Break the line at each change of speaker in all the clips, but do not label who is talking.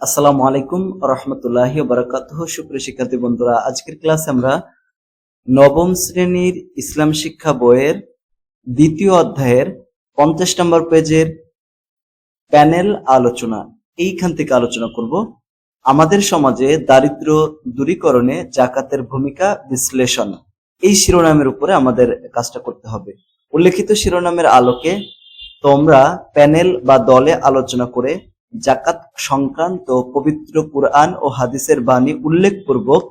আসসালামু আলাইকুম রহমতুল্লাহ বারাকাত সুপ্রিয় শিক্ষার্থী বন্ধুরা, আজকের ক্লাসে আমরা নবম শ্রেণির ইসলাম শিক্ষা বইয়ের দ্বিতীয় অধ্যায়ের পঞ্চাশ নম্বর পেজের প্যানেল আলোচনা, এইখান থেকে আলোচনা করব। আমাদের সমাজে দারিদ্র দূরীকরণে জাকাতের ভূমিকা বিশ্লেষণ, এই শিরোনামের উপরে আমাদের কাজটা করতে হবে। উল্লেখিত শিরোনামের আলোকে তোমরা প্যানেল বা দলে আলোচনা করে জাকাত সংক্রান্ত পবিত্র কুরআন ও হাদিসের বাণী উল্লেখপূর্বক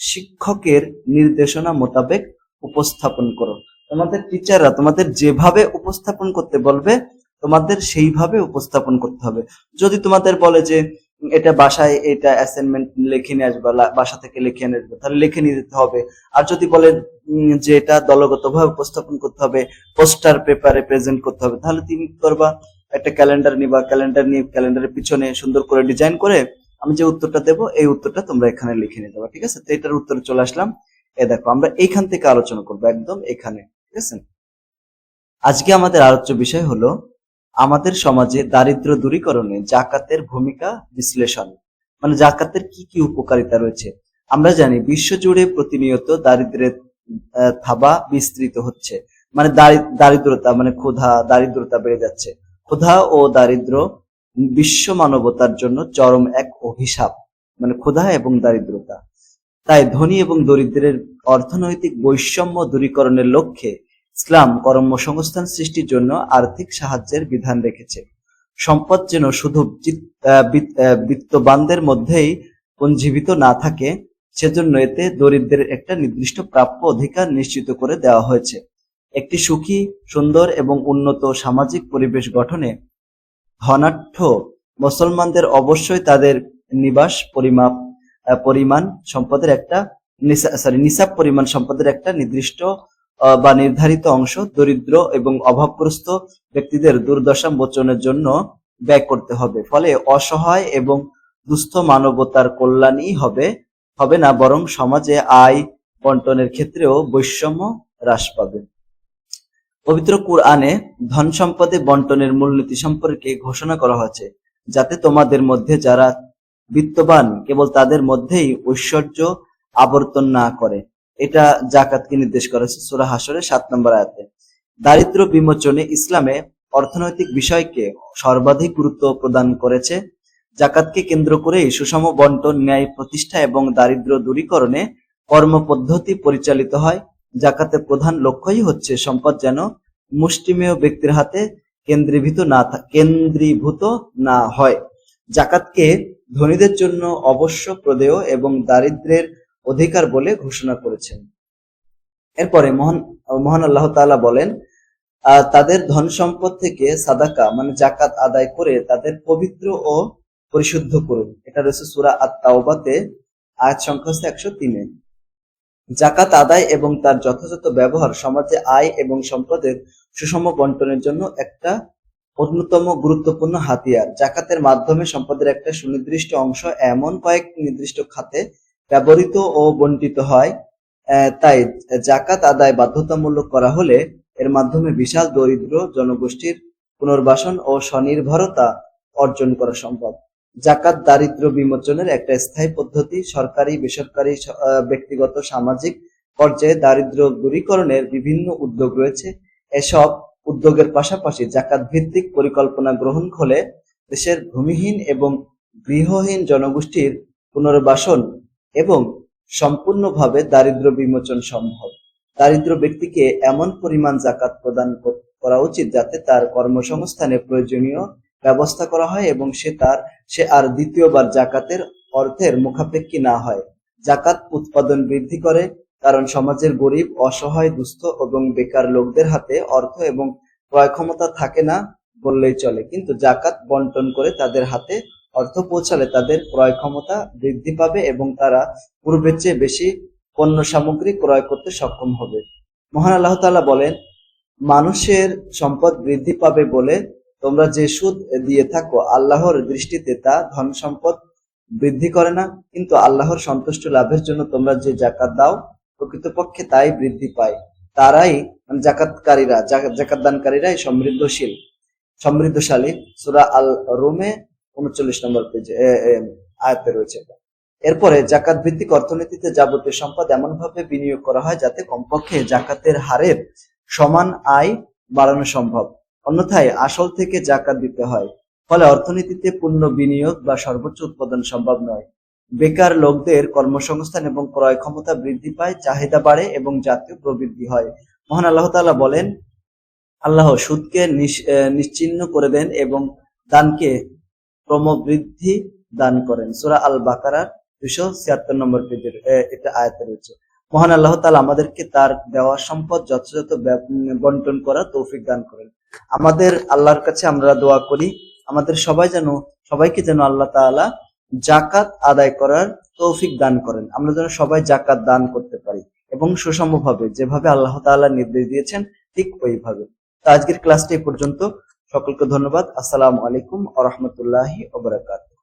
শিক্ষকের নির্দেশনা মোতাবেক উপস্থাপন করো। তোমাদের টিচাররা তোমাদের যেভাবে উপস্থাপন করতে বলবে, তোমাদের সেইভাবে উপস্থাপন করতে হবে। যদি তোমাদের বলে যে, এটা বাসায় এটা অ্যাসাইনমেন্ট লিখে নিয়ে আসবে বাসা থেকে লিখে নিয়ে আসবে, তাহলে লিখে নিয়ে যেতে হবে। আর যদি বলে যে এটা দলগতভাবে উপস্থাপন করতে হবে, পোস্টার পেপারে প্রেজেন্ট করতে হবে, তাহলে তুমি করবা? একটা ক্যালেন্ডার নিবা ক্যালেন্ডার নিয়ে ক্যালেন্ডারের পিছনে সুন্দর করে ডিজাইন করে আমি যে উত্তরটা দেবো, এই উত্তরটা তোমরা এখানে লিখে নিয়ে ঠিক আছে? তো এটার উত্তরে চলে আসলাম। এ দেখো, আমরা এইখান থেকে আলোচনা করব, একদম এখানে, ঠিক আছে? আজকে আমাদের আলোচ্য বিষয় হলো, আমাদের সমাজে দারিদ্র দূরীকরণে জাকাতের ভূমিকা বিশ্লেষণ। মানে জাকাতের কি কি উপকারিতা রয়েছে? আমরা জানি বিশ্বজুড়ে প্রতিনিয়ত দারিদ্রের থাবা বিস্তৃত হচ্ছে। মানে দারি- দারিদ্রতা মানে ক্ষুধা, দারিদ্রতা বেড়ে যাচ্ছে। ক্ষুধা ও দারিদ্র বিশ্ব মানবতার জন্য চরম এক অভিশাপ মানে ক্ষুধা এবং দারিদ্রতা। তাই ধনী এবং দরিদ্রের অর্থনৈতিক বৈষম্য দূরীকরণের লক্ষ্যে ইসলাম কর্মসংস্থান সৃষ্টির জন্য আর্থিক সাহায্যের বিধান রেখেছে। সম্পদ যেন শুধু বিত্তবানদের মধ্যেই পুঞ্জীবিত না থাকে, সেজন্য এতে দরিদ্রের একটা নির্দিষ্ট প্রাপ্য অধিকার নিশ্চিত করে দেওয়া হয়েছে। একটি সুখী, সুন্দর এবং উন্নত সামাজিক পরিবেশ গঠনে ধনাঢ্য মুসলমানদের অবশ্যই তাদের নিবাস পরিমাপ পরিমাণ সম্পদের একটা সরি নিসাব পরিমাণ সম্পদের একটা নির্দিষ্ট বা নির্ধারিত অংশ দরিদ্র এবং অভাবগ্রস্ত ব্যক্তিদের দুর্দশা মোচনের জন্য ব্যয় করতে হবে। ফলে অসহায় এবং দুস্থ মানবতার কল্যাণই হবে হবে না, বরং সমাজে আয় বন্টনের ক্ষেত্রেও বৈষম্য হ্রাস পাবে। পবিত্র কুরআনে ধন সম্পদে বন্টনের মূলনীতি সম্পর্কে ঘোষণা করা হয়েছে, যাতে তোমাদের মধ্যে যারা বিত্তবান কেবল তাদের মধ্যেই ঐশ্বর্য আবর্তন না করে। এটা জাকাতকে নির্দেশ করেছে সূরা হাসরের সাত নম্বর আয়াতে। দারিদ্র বিমোচনে ইসলামে অর্থনৈতিক বিষয়কে সর্বাধিক গুরুত্ব প্রদান করেছে। জাকাতকে কেন্দ্র করে সুষম বন্টন, ন্যায় প্রতিষ্ঠা এবং দারিদ্র দূরীকরণে কর্মপদ্ধতি পরিচালিত হয়। জাকাতের প্রধান লক্ষ্যই হচ্ছে সম্পদ যেন মুষ্টিমেয় ব্যক্তির হাতে কেন্দ্রীভূত না কেন্দ্রীভূত না হয়। জাকাতকে ধনীদের জন্য অবশ্য প্রদেয় এবং দারিদ্রের অধিকার বলে ঘোষণা করেছেন। এরপরে মহান মহান আল্লাহ তাআলা বলেন তাদের ধন সম্পদ থেকে সাদাকা মানে জাকাত আদায় করে তাদের পবিত্র ও পরিশুদ্ধ করুন। এটা রয়েছে সুরা আত তাওবাতে আয়াত সংখ্যা হচ্ছে একশো তিনে। জাকাত আদায় এবং তার যথাযথ ব্যবহার সমাজে আয় এবং সম্পদের সুষম বন্টনের জন্য একটা অন্যতম গুরুত্বপূর্ণ হাতিয়ার। জাকাতের মাধ্যমে সম্পদের একটা সুনির্দিষ্ট অংশ এমন কয়েক নির্দিষ্ট খাতে ব্যবহৃত ও বন্টিত হয় তাই জাকাত আদায় বাধ্যতামূলক করা হলে এর মাধ্যমে বিশাল দরিদ্র জনগোষ্ঠীর পুনর্বাসন ও স্বনির্ভরতা অর্জন করা সম্ভব। জাকাত দারিদ্র বিমোচনের একটা স্থায়ী পদ্ধতি সরকারি, বেসরকারি ব্যক্তিগত, সামাজিক পর্যায়ে দারিদ্র দূরীকরণের বিভিন্ন উদ্যোগ রয়েছে। এসব উদ্যোগের পাশাপাশি জাকাত ভিত্তিক পরিকল্পনা গ্রহণ হলে দেশের ভূমিহীন এবং গৃহহীন জনগোষ্ঠীর পুনর্বাসন এবং সম্পূর্ণভাবে দারিদ্র বিমোচন সম্ভব। দারিদ্র ব্যক্তিকে এমন পরিমাণ জাকাত প্রদান করা উচিত যাতে তার কর্মসংস্থানে প্রয়োজনীয় ব্যবস্থা করা হয় এবং সে তার সে আর দ্বিতীয়বার জাকাতের অর্থের মুখাপেক্ষী না হয়। জাকাত উৎপাদন বৃদ্ধি করে, কারণ সমাজের গরিব, অসহায়, দুস্থ এবং বেকার লোকদের হাতে অর্থ এবং ক্রয় ক্ষমতা থাকে না বললেই চলে। কিন্তু জাকাত বন্টন করে তাদের হাতে অর্থ পৌঁছালে তাদের ক্রয় ক্ষমতা বৃদ্ধি পাবে এবং তারা পূর্বের চেয়ে বেশি পণ্য সামগ্রী ক্রয় করতে সক্ষম হবে। মহান আল্লাহ তাআলা বলেন, মানুষের সম্পদ বৃদ্ধি পাবে বলে তোমরা যে সুদ দিয়ে থাকো, আল্লাহর দৃষ্টিতে তা ধন সম্পদ বৃদ্ধি করে না, কিন্তু আল্লাহর সন্তুষ্ট লাভের জন্য তোমরা যে জাকাত দাও, প্রকৃতপক্ষে তাই বৃদ্ধি পায়। তারাই মানে জাকাতকারীরা জাকাত দানকারীরাই সমৃদ্ধশীল। সমৃদ্ধশালী। সূরা আল রুমে উনচল্লিশ নম্বর পেজে আয়াতে রয়েছে। এরপরে জাকাত ভিত্তিক অর্থনীতিতে যাবতীয় সম্পদ এমন ভাবে বিনিয়োগ করা হয় যাতে কমপক্ষে জাকাতের হারের সমান আয় বাড়ানো সম্ভব। অন্যথায় আসল থেকে জাকাত দিতে হয়। ফলে অর্থনীতিতে পূর্ণ বিনিয়োগ বা সর্বোচ্চ উৎপাদন সম্ভব নয়। বেকার লোকদের কর্মসংস্থান এবং ক্রয় ক্ষমতা বৃদ্ধি পায় চাহিদা বাড়ে এবং জাতীয় প্রবৃদ্ধি হয়। মহান আল্লাহ তালা বলেন আল্লাহ সুদকে নিশ- আহ, নিশ্চিহ্ন করে দেন এবং দানকে ক্রমবৃদ্ধি দান করেন। সূরা আল বাকারার দুশো ছিয়াত্তর নম্বর পেজের এটা আয়াতে রয়েছে। মহান আল্লাহ তালা আমাদেরকে তার দেওয়া সম্পদ যথাযথ বন্টন করা তৌফিক দান করেন। আমাদের আল্লাহর কাছে আমরা দোয়া করি, আমাদের সবাই যেন, সবাইকে যেন আল্লাহ তালা জাকাত আদায় করার তৌফিক দান করেন। আমরা যেন সবাই জাকাত দান করতে পারি এবং সুষমভাবে যেভাবে আল্লাহ তাআলা নির্দেশ দিয়েছেন, ঠিক ওইভাবে। তো আজকের ক্লাসটি পর্যন্ত। সকলকে ধন্যবাদ। আসসালাম আলাইকুম আ রহমতুল্লাহি